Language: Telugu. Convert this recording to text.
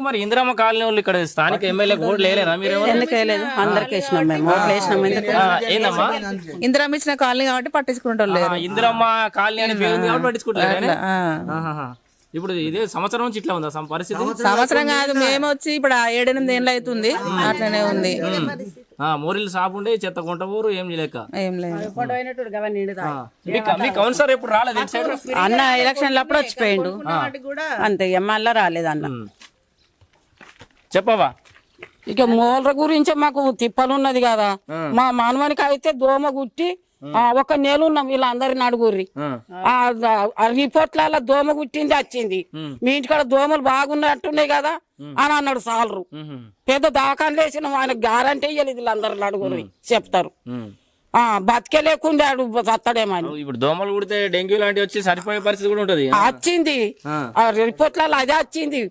ఎందుకు మరి ఇందిరమ్మ కాలనీ వాళ్ళు ఇక్కడ స్థానిక ఎమ్మెల్యే ఓట్లు వేయలేరా మీరు ఎందుకు వేయలేదు? అందరికి వేసినాం మేము. ఓట్లు వేసినాం ఎందుకు? ఏందమ్మా? ఇందిరా ఇచ్చిన కాలనీ కాబట్టి పట్టించుకుంటాం ఆ, ఇందిరమ్మ కాలనీ అని పేరు ఉంది కాబట్టి పట్టించుకుంటారు. ఇప్పుడు ఇదే సంవత్సరం నుంచి ఇట్లా ఉందా పరిస్థితి? సంవత్సరం కాదు మేము వచ్చి ఇప్పుడు ఆ ఏడెనిమిది ఏళ్ళు అవుతుంది అట్లనే ఉంది. ఆ, మోరీలు సాపు ఉండే చెత్త కొంట ఊరు ఏం లేక లేదు. మీ కౌన్సిలర్ ఎప్పుడు రాలేదు అన్న ఎలక్షన్లు అప్పుడు వచ్చిపోయిండు. అంతే మళ్ళా రాలేదు అన్న. చెప్పవా? ఇక మూల గురించి మాకు తిప్పలున్నది కదా. మా మానవానికి అయితే దోమ గుట్టి ఒక నెల ఉన్నాం వీళ్ళందరి నడుగురి ఆ రిపోర్ట్లలో దోమ గుట్టింది వచ్చింది మీ. ఇంటికాడ దోమలు బాగున్నట్టున్నాయి కదా అని అన్నాడు సాలరు. పెద్ద దవాఖాన లేచిన ఆయన గ్యారంటీ ఇయ్యలేదు వీళ్ళందరు నడుగురి చెప్తారు. ఆ బతికే లేకుండా చత్తడేమని ఇప్పుడు దోమలు కుడితే డెంగ్యూ లాంటివి వచ్చి సరిపోయే పరిస్థితి కూడా ఉంటది. వచ్చింది ఆ. రిపోర్ట్లలో అదే వచ్చింది